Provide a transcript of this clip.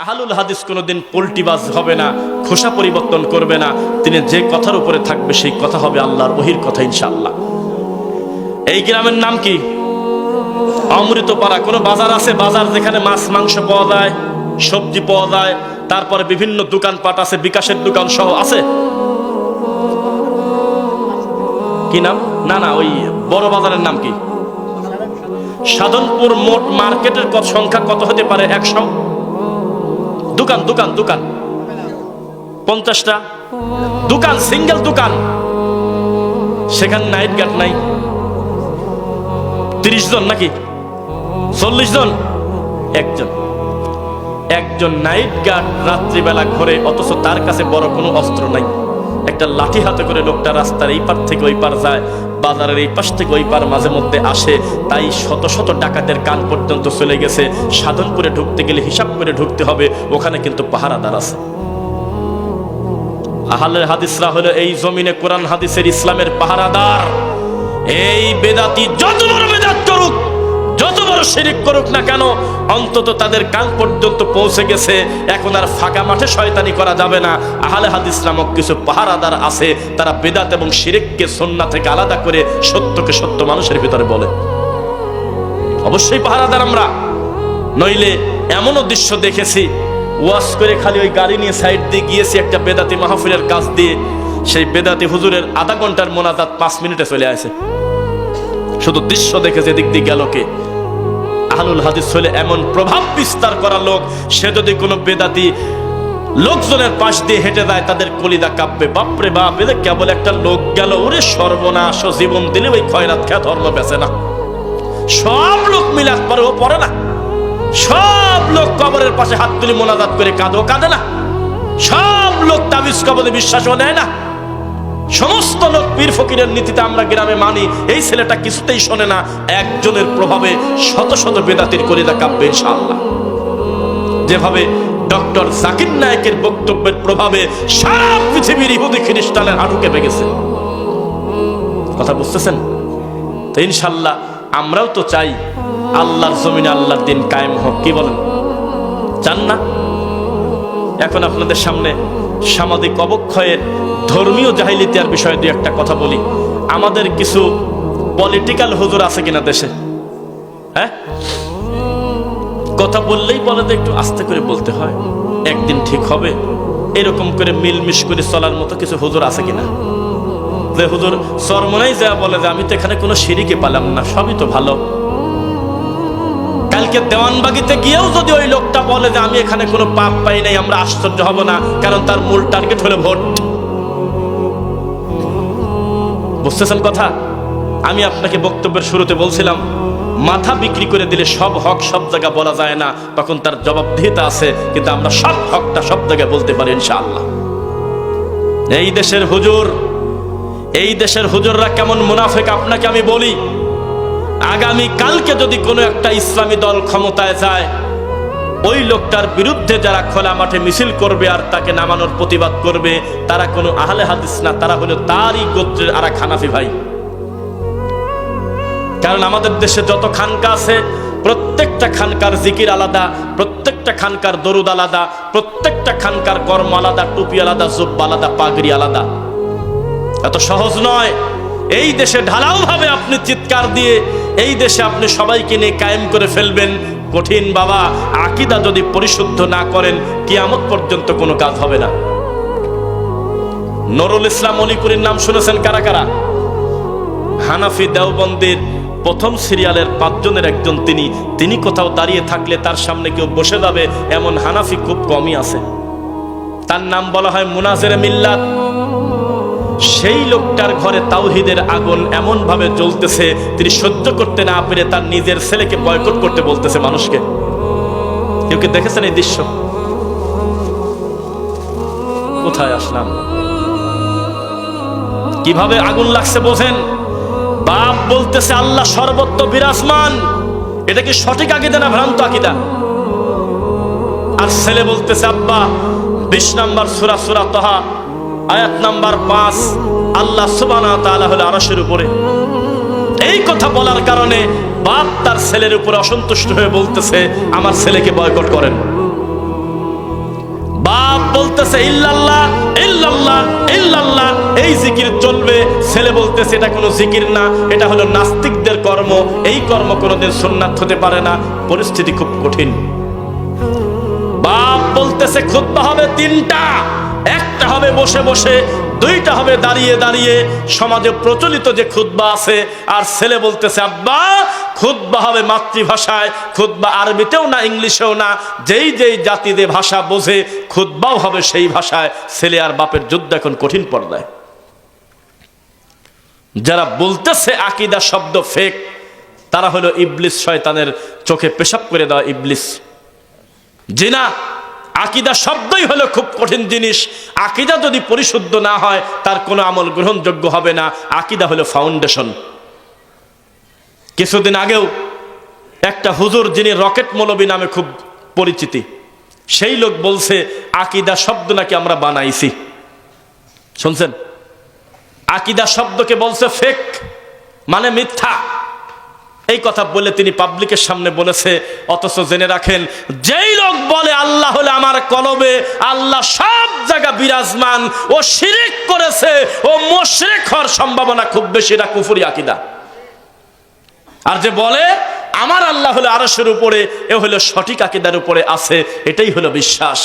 আহালুল হাদিস কোনোদিন পোল্টিবাজ হবে না, খোসা পরিবর্তন করবে না। তিনি যে কথার উপরে থাকবে, সেই কথা হবে আল্লাহর বহির কথা, ইনশাআল্লাহ। এই গ্রামের নাম কি? অমৃতপাড়া। কোনো বাজার আছে? বাজার যেখানে মাছ, মাংস পাওয়া যায়, সবজি পাওয়া যায়, তারপরে বিভিন্ন দোকানপাট আছে, বিকাশের দোকান সহ আছে? কি নাম? না না, ওই বড় বাজারের নাম কি? সাধনপুর মোট মার্কেটের সংখ্যা কত হতে পারে? একশো? দোকান দোকান দোকান। পঞ্চাশটা। দোকান, সিঙ্গেল দোকান। সেখানে নাইট গার্ড নাই। তিরিশ জন নাকি? চল্লিশ জন? একজন। একজন নাইট গার্ড রাত্রিবেলা ঘরে, অথচ তার কাছে বড় কোনো অস্ত্র নাই। একটা লাঠি হাতে করে লোকটা রাস্তার এই পার থেকে ওই পার যায়, বাজারের এই পাশ থেকে ওই পার মাঝে মধ্যে আসে, তাই শত শত ডাকাতের কান পর্যন্ত চলে গেছে। সাধনপুরে ঢুকতে গেলে হিসাব করে ঢুকতে হবে, ওখানে কিন্তু পাহারাদার আছে। আহলের হাদিসরা হলো এই জমিনে কোরআন হাদিসের ইসলামের পাহারাদার। এই বেদাতি যত বড় যত বড় শিরিক করুক না কেন, অন্তত তাদের কান পর্যন্ত পৌঁছে গেছে। এখন আর ফাঁকা মাঠে শয়তানি করা যাবে না। আহলে হাদিস নামক কিছু পাহারাদার আছে, তারা বেদাত এবং শিরিককে সন্না থেকে আলাদা করে সত্যকে সত্য মানুষের ভিতরে বলে। অবশ্যই পাহারাদার আমরা। নইলে এমনও দৃশ্য দেখেছি, ওয়াশ করে খালি ওই গাড়ি নিয়ে সাইড দিয়ে গিয়েছি একটা বেদাতি মাহফিলের কাজ দিয়ে। সেই বেদাতি হুজুরের আধা ঘণ্টার মোনাজাত পাঁচ মিনিটে চলে আসে। শুধু দৃশ্য দেখেছে দিক দিয়ে গেল কে? আহলুল হাদিস হলে এমন প্রভাব বিস্তার করা লোক, সে যদি কোনো বেদাতি লোকজনের পাশ দিয়ে হেঁটে যায়, তাদের কলিদা কাঁপবে। বাপরে বাপ, এদের কেবল একটা লোক গেল, ওরে সর্বনাশ জীবন দিলে ওই খয়রাত খেয়া ধর্ম বেছে না। সব লোক মিলাদ পরে ও পড়ে না। সব লোক কবরের পাশে হাত তুলে মোনাজাত করে কাঁদো কাঁদে না। সব লোক তাবিজ কবরে বিশ্বাসও নেয় না। সমস্ত লোক পীর ফকিরের নীতিতে আমরা গ্রামে মানি, এই ছেলেটা কিছুতেই শোনে না। একজনের প্রভাবে শত শত বেদাতির কলিদা কাঁপবে ইনশাআল্লাহ। যেভাবে ডক্টর জাকির নায়কের বক্তব্যের প্রভাবে সারা পৃথিবীর ইহুদি খ্রিস্টানের হাঁটু কেঁপে গেছে। কথা বুঝতেছেন? তো ইনশাল্লাহ আমরাও তো চাই আল্লাহর জমিনে আল্লাহর দিন কায়েম হোক, কি বলেন? চান না? এখন আপনাদের সামনে সামাজিক অবক্ষয়ের ধর্মীয় জাহিলিতিয়ার বিষয়ে দু একটা কথা বলি। আমাদের কিছু পলিটিক্যাল হুজুর আছে কিনা দেশে? হ্যাঁ? কথা বললেই বলে একটু আস্তে করে বলতে হয়। একদিন ঠিক হবে। এরকম করে মিলমিশ করে চলার মতো কিছু হুজুর আছে কিনা? যে হুজুর সরমনাই যা বলে যে, আমি তো এখানে কোনো সিঁড়িকে পালাম না, সবই তো ভালো। কালকে দেওয়ানবাগিতে গিয়েও যদি ওই লোকটা বলে যে আমি এখানে কোনো পাপ পাই নাই, আমরা আশ্চর্য হব না, কারণ তার মূল টার্গেট হলো ভোট। বুঝতেছেন কথা? আমি আপনাকে বক্তব্যের শুরুতে বলছিলাম, মাথা বিক্রি করে দিলে সব হক সব জায়গা বলা যায় না, তখন তার জবাবদিহিতা আছে, কিন্তু আমরা সব হকটা সব জায়গায় বলতে পারি ইনশাআল্লাহ। এই দেশের হুজুর, এই দেশের হুজুররা কেমন মুনাফেক, আপনাকে আমি বলি আগামী কালকে যদি কোনো একটা ইসলামী দল ক্ষমতায় যায়, ওই লোকটার বিরুদ্ধে যারা খোলা মাঠে মিছিল করবে আর তাকে নামানোর প্রতিবাদ করবে, তারা কোনো আহলে হাদিস না, তারা হলো তারই গোত্রের আরা খানাফি ভাই। কারণ আমাদের দেশে যত খানকা আছে, প্রত্যেকটা খানকার জিকির আলাদা, প্রত্যেকটা খানকার দরুদ আলাদা, প্রত্যেকটা খানকার কর্ম আলাদা, টুপি আলাদা, জুব্ব আলাদা, পাগড়ি আলাদা। এত সহজ নয়। এই দেশে ঢালাও ভাবে আপনি চিৎকার দিয়ে এই দেশে আপনি সবাইকে নিয়ে কায়েম করে ফেলবেন। কঠিন বাবা, আকিদা যদি পরিশুদ্ধ না করেন, কিয়ামত পর্যন্ত কোনো কাজ হবে না। নরুল ইসলাম অলিপুরীর নাম শুনেছেন কারা কারা? হানাফি দেওবন্দির প্রথম সিরিয়ালের পাঁচজনের একজন তিনি। তিনি কোথাও দাঁড়িয়ে থাকলে তার সামনে কেউ বসে যাবে, এমন হানাফি খুব কমই আছে। তার নাম বলা হয় মুনাজের মিল্লাত। সেই লোকটার ঘরে তাওহিদের আগুন এমন ভাবে জ্বলতেছে, তিনি সহ্য করতে না পেরে তার নিজের ছেলেকে বয়কট করতে বলতেছে মানুষকে। কেউ কি দেখেছেন এই দৃশ্য? কোথায় আসলাম? কীভাবে আগুন লাগছে বোঝেন? বাপ বলতেছে, আল্লাহ সর্বত্র বিরাজমান। এটা কি সঠিক আকিদা না ভ্রান্ত আকিদা? আর ছেলে বলতেছে, আব্বা, বিশ নাম্বার সুরা সুরা তহা আয়াত নাম্বার পাঁচ, আল্লাহ সুবানা তাআলা হলো আরশের উপরে। এই কথা বলার কারণে বাপ তার ছেলের উপরে অসন্তুষ্ট হয়ে বলতেছে, আমার ছেলেকে বয়কট করেন। বাপ বলতেছে, ইল্লাল্লাহ ইল্লাল্লাহ ইল্লাল্লাহ, এই জিকির চলবে। ছেলে বলতেছে, এটা কোনো জিকির না, এটা হলো নাস্তিকদের কর্ম, এই কর্ম কোনোদিন সুন্নাত হতে পারে না, পরিস্থিতি খুব কঠিন। বাপ বলতেছে, খুতবা হবে তিনটা। একটা হবে বসে বসে, দুইটা হবে দাঁড়িয়ে দাঁড়িয়ে। সমাজে প্রচলিত যে খুতবা আছে, আর ছেলে বলতেছে, আব্বা, খুতবা হবে মাতৃভাষায়, খুতবা আরবিতেও না, ইংলিশেও না। যেই যেই জাতিদের ভাষা বোঝে, খুতবাও হবে সেই ভাষায়। ছেলে আর বাপের যুদ্ধ এখন কঠিন পর্দায়। যারা বলতেছে আকিদা শব্দ ফেক, তারা হলো ইবলিস শয়তানের চোখে পেশাব করে দেওয়া ইবলিস। জিনা আকিদা শব্দই হলো খুব কঠিন জিনিস। আকিদা যদি পরিশুদ্ধ না হয়, তার কোনো আমল গ্রহণযোগ্য হবে না। আকিদা হলো ফাউন্ডেশন। কিছুদিন আগেও একটা হুজুর যিনি রকেট মৌলবী নামে খুব পরিচিতি, সেই লোক বলছে, আকিদা শব্দ নাকি আমরা বানাইছি। শুনছেন? আকিদা শব্দকে বলছে ফেক মানে মিথ্যা। এই কথা বলে তিনি পাবলিকের সামনে বলেছে, অথচ জেনে রাখেন, যেই লোক বলে আল্লাহ হলে আমার কলবে, আল্লাহ সব জায়গা বিরাজমান, ও শিরিক করেছে, ও মোশরেক হওয়ার সম্ভাবনা খুব বেশি, এটা কুফুরি আকিদা। আর যে বলে, আমার আল্লাহ হলে আরশের উপরে, এ হলো সঠিক আকিদার উপরে আছে, এটাই হলো বিশ্বাস।